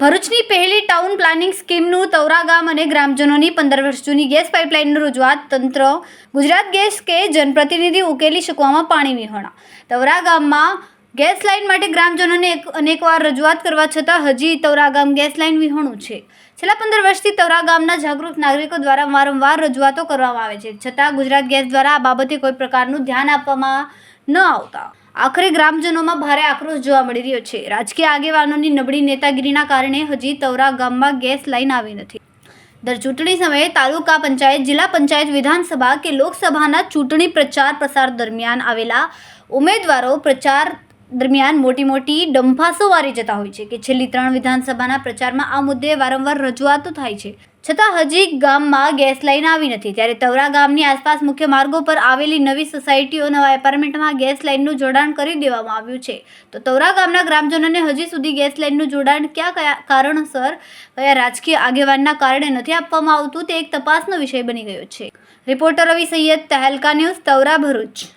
ભરૂચની પહેલી town planning સ્કીમનું તૌરા ગામ અને ગ્રામજનોની પંદર વર્ષ જૂની ગેસ પાઇપલાઇનનું રજૂઆત તંત્ર, ગુજરાત ગેસ કે જનપ્રતિનિધિ ઉકેલી શકવામાં પાણી વિહોણા તૌરા ગામમાં ગેસ લાઇન માટે ગ્રામજનોને અનેકવાર રજૂઆત કરવા છતાં હજી તૌરા ગામ ગેસ લાઇન વિહોણું છે. છેલ્લા પંદર વર્ષથી તૌરા ગામના જાગૃત નાગરિકો દ્વારા વારંવાર રજૂઆતો કરવામાં આવે છે. છતાં ગુજરાત ગેસ દ્વારા આ બાબતે કોઈ પ્રકારનું ધ્યાન આપવામાં ન આવતા. આખરે ગ્રામજનોમાં ભારે આક્રોશ જોવા મળી રહ્યો છે. રાજકીય આગેવાનોની નબળી નેતાગીરીના કારણે હજી તૌરા ગામમાં ગેસ લાઈન આવી નથી. દર ચૂંટણી સમયે તાલુકા પંચાયત, જિલ્લા પંચાયત, વિધાનસભા કે લોકસભાના ચૂંટણી પ્રચાર પ્રસાર દરમિયાન આવેલા ઉમેદવારો પ્રચાર દરમિયાન મોટી મોટી ડંફાસો વારી જતા હોય છે કે છેલ્લી ત્રણ વિધાનસભાના પ્રચારમાં આ મુદ્દે વારંવાર રજૂઆતો થાય છે. છતાં હજી ગામમાં ગેસ લાઇન આવી નથી. ત્યારે તવરા ગામની આસપાસ મુખ્ય માર્ગો પર આવેલી નવી સોસાયટીઓ, નવા એપાર્ટમેન્ટમાં ગેસ લાઇનનું જોડાણ કરી દેવામાં આવ્યું છે. તો તવરા ગામના ગ્રામજનોને હજી સુધી ગેસ લાઇનનું જોડાણ ક્યાં કયા કારણોસર કયા રાજકીય આગેવાનના કારણે નથી આપવામાં આવતું તે એક તપાસનો વિષય બની ગયો છે. Reporter Ravi Sayed Tehelka news, Tavra Bharuch.